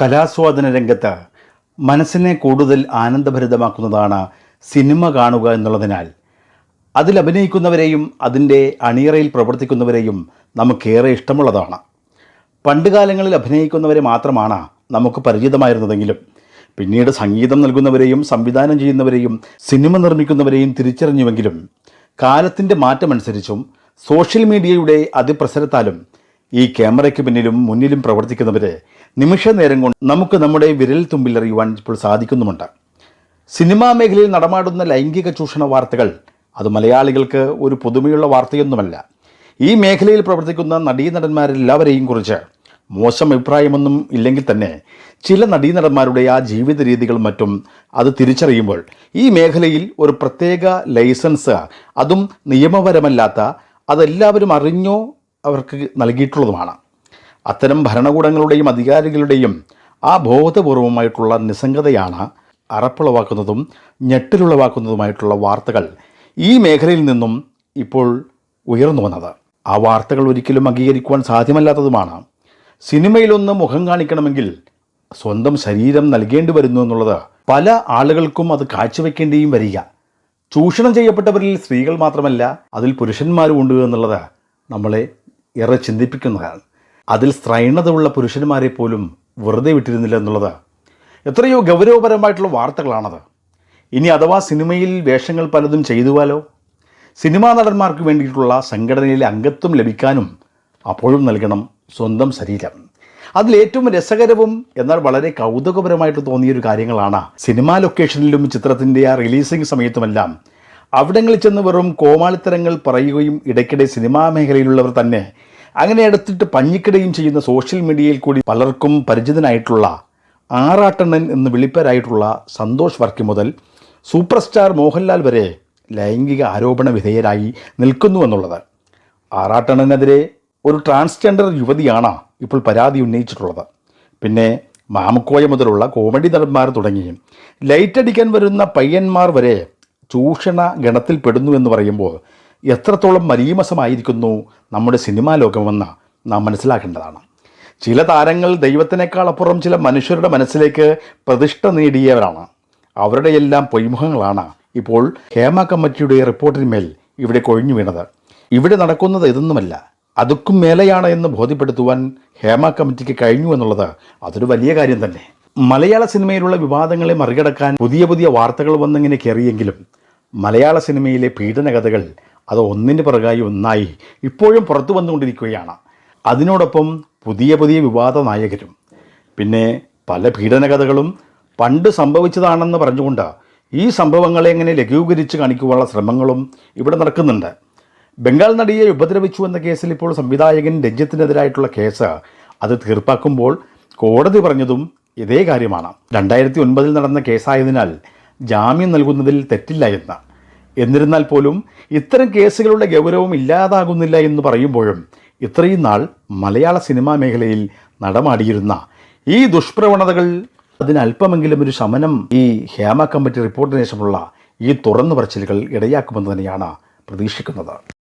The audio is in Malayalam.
കലാസ്വാദന രംഗത്ത് മനസ്സിനെ കൂടുതൽ ആനന്ദഭരിതമാക്കുന്നതാണ് സിനിമ കാണുക എന്നുള്ളതിനാൽ. അതിൽ അഭിനയിക്കുന്നവരെയും അതിന്റെ അണിയറയിൽ പ്രവർത്തിക്കുന്നവരെയും നമുക്കേറെ ഇഷ്ടമുള്ളതാണ്. പണ്ടുകാലങ്ങളിൽ അഭിനയിക്കുന്നവരെ മാത്രമാണ് നമുക്ക് പരിചിതമായിരുന്നതെങ്കിലും പിന്നീട് സംഗീതം നൽകുന്നവരെയും സംവിധാനം ചെയ്യുന്നവരെയും സിനിമ നിർമ്മിക്കുന്നവരെയും തിരിച്ചറിഞ്ഞുവെങ്കിലും കാലത്തിന്റെ മാറ്റമനുസരിച്ചും സോഷ്യൽ മീഡിയയുടെ അതിപ്രസരത്താലും ഈ ക്യാമറയ്ക്ക് പിന്നിലും മുന്നിലും പ്രവർത്തിക്കുന്നവരെ നിമിഷ നേരം കൊണ്ട് നമുക്ക് നമ്മുടെ വിരൽ തുമ്പിൽ അറിയുവാൻ ഇപ്പോൾ സാധിക്കുന്നുമുണ്ട്. സിനിമാ മേഖലയിൽ നടമാടുന്ന ലൈംഗിക ചൂഷണ വാർത്തകൾ അത് മലയാളികൾക്ക് ഒരു പുതുമയുള്ള വാർത്തയൊന്നുമല്ല. ഈ മേഖലയിൽ പ്രവർത്തിക്കുന്ന നടീനടന്മാരെല്ലാവരെയും കുറിച്ച് മോശം അഭിപ്രായമൊന്നും ഇല്ലെങ്കിൽ തന്നെ ചില നടീനടന്മാരുടെ ആ ജീവിത രീതികളും മറ്റും അത് തിരിച്ചറിയുമ്പോൾ ഈ മേഖലയിൽ ഒരു പ്രത്യേക ലൈസൻസ് അതും നിയമപരമല്ലാത്ത അതെല്ലാവരും അറിഞ്ഞോ അവർക്ക് നൽകിയിട്ടുള്ളതുമാണ്. അത്തരം ഭരണകൂടങ്ങളുടെയും അധികാരികളുടെയും ആ ബോധപൂർവമായിട്ടുള്ള നിസ്സംഗതയാണ് അറപ്പുളവാക്കുന്നതും ഞെട്ടിലുളവാക്കുന്നതുമായിട്ടുള്ള വാർത്തകൾ ഈ മേഖലയിൽ നിന്നും ഇപ്പോൾ ഉയർന്നു വന്നത്. ആ വാർത്തകൾ ഒരിക്കലും അംഗീകരിക്കുവാൻ സാധ്യമല്ലാത്തതുമാണ്. സിനിമയിലൊന്ന് മുഖം കാണിക്കണമെങ്കിൽ സ്വന്തം ശരീരം നൽകേണ്ടി വരുന്നു എന്നുള്ളത് പല ആളുകൾക്കും അത് കാഴ്ചവെക്കേണ്ടിയും വരിക. ചൂഷണം ചെയ്യപ്പെട്ടവരിൽ സ്ത്രീകൾ മാത്രമല്ല അതിൽ പുരുഷന്മാരും ഉണ്ട് എന്നുള്ളത് നമ്മളെ ഏറെ ചിന്തിപ്പിക്കുന്നതാണ് അതിൽ സ്ത്രൈണതയുള്ള പുരുഷന്മാരെ പോലും വെറുതെ വിട്ടിരുന്നില്ല എന്നുള്ളത്. എത്രയോ ഗൗരവപരമായിട്ടുള്ള വാർത്തകളാണത്. ഇനി അഥവാ സിനിമയിൽ വേഷങ്ങൾ പലതും ചെയ്തുവാലോ? സിനിമാ നടന്മാർക്ക് വേണ്ടിയിട്ടുള്ള സംഘടനയിലെ അംഗത്വം ലഭിക്കാനും അപ്പോഴും നൽകണം സ്വന്തം ശരീരം. അതിലേറ്റവും രസകരവും എന്നാൽ വളരെ കൗതുകപരമായിട്ട് തോന്നിയൊരു കാര്യങ്ങളാണ് സിനിമാ ലൊക്കേഷനിലും ചിത്രത്തിന്റെ ആ റിലീസിംഗ് സമയത്തുമെല്ലാം അവിടങ്ങളിൽ ചെന്ന് വെറും കോമാളിത്തരങ്ങൾ പറയുകയും ഇടയ്ക്കിടെ സിനിമാ മേഖലയിലുള്ളവർ തന്നെ അങ്ങനെ എടുത്തിട്ട് പഞ്ഞിക്കിടുകയും ചെയ്യുന്ന സോഷ്യൽ മീഡിയയിൽ കൂടി പലർക്കും പരിചിതനായിട്ടുള്ള ആറാട്ടണ്ണൻ എന്ന് വിളിപ്പേരായിട്ടുള്ള സന്തോഷ് വർക്കി മുതൽ സൂപ്പർ സ്റ്റാർ മോഹൻലാൽ വരെ ലൈംഗിക ആരോപണ വിധേയരായി നിൽക്കുന്നു എന്നുള്ളത്. ആറാട്ടണ്ണനെതിരെ ഒരു ട്രാൻസ്ജെൻഡർ യുവതിയാണ് ഇപ്പോൾ പരാതി ഉന്നയിച്ചിട്ടുള്ളത്. പിന്നെ മാമക്കോയ മുതലുള്ള കോമഡി നടന്മാർ തുടങ്ങി. ലൈറ്റ് അടിക്കാൻ വരുന്ന പയ്യന്മാർ വരെ ചൂഷണ ഗണത്തിൽപ്പെടുന്നു എന്ന് പറയുമ്പോൾ എത്രത്തോളം മരീമസമായിരിക്കുന്നു നമ്മുടെ സിനിമാ ലോകമെന്ന് നാം മനസ്സിലാക്കേണ്ടതാണ്. ചില താരങ്ങൾ ദൈവത്തിനേക്കാൾ അപ്പുറം ചില മനുഷ്യരുടെ മനസ്സിലേക്ക് പ്രതിഷ്ഠ നേടിയവരാണ്. അവരുടെ എല്ലാം പൊയ്മുഖങ്ങളാണ് ഇപ്പോൾ ഹേമ കമ്മിറ്റിയുടെ റിപ്പോർട്ടിന്മേൽ ഇവിടെ കൊഴിഞ്ഞു വീണത്. ഇവിടെ നടക്കുന്നത് ഇതൊന്നുമല്ല. അതുക്കും മേലെയാണ് എന്ന് ബോധ്യപ്പെടുത്തുവാൻ ഹേമ കമ്മിറ്റിക്ക് കഴിഞ്ഞു എന്നുള്ളത് അതൊരു വലിയ കാര്യം തന്നെ. മലയാള സിനിമയിലുള്ള വിവാദങ്ങളെ മറികടക്കാൻ പുതിയ പുതിയ വാർത്തകൾ വന്നിങ്ങനെ കയറിയെങ്കിലും മലയാള സിനിമയിലെ പീഡനകഥകൾ അത് ഒന്നിന്റെ പിറകായി ഒന്നായി ഇപ്പോഴും പുറത്തു വന്നുകൊണ്ടിരിക്കുകയാണ്. അതിനോടൊപ്പം പുതിയ പുതിയ വിവാദ നായകരും. പിന്നെ പല പീഡനകഥകളും പണ്ട് സംഭവിച്ചതാണെന്ന് പറഞ്ഞുകൊണ്ട് ഈ സംഭവങ്ങളെ എങ്ങനെ ലഘൂകരിച്ച് കാണിക്കുവാനുള്ള ശ്രമങ്ങളും ഇവിടെ നടക്കുന്നുണ്ട്. ബംഗാൾ നടിയെ ഉപദ്രവിച്ചു എന്ന കേസിൽ ഇപ്പോൾ സംവിധായകൻ രഞ്ജിത്തിനെതിരായിട്ടുള്ള കേസ് അത് തീർപ്പാക്കുമ്പോൾ കോടതി പറഞ്ഞതും ഇതേ കാര്യമാണ്. രണ്ടായിരത്തി ഒൻപതിൽ നടന്ന കേസായതിനാൽ ജാമ്യം നൽകുന്നതിൽ തെറ്റില്ല എന്ന്. എന്നിരുന്നാൽ പോലും ഇത്തരം കേസുകളുടെ ഗൗരവം ഇല്ലാതാകുന്നില്ല എന്ന് പറയുമ്പോഴും ഇത്രയും നാൾ മലയാള സിനിമാ മേഖലയിൽ നടമാടിയിരുന്ന ഈ ദുഷ്പ്രവണതകൾ അതിനല്പമെങ്കിലും ഒരു ശമനം ഈ ഹേമ കമ്മിറ്റി റിപ്പോർട്ടിന് ശേഷമുള്ള ഈ തുറന്നു പറച്ചിലുകൾ ഇടയാക്കുമെന്ന് തന്നെയാണ് പ്രതീക്ഷിക്കുന്നത്.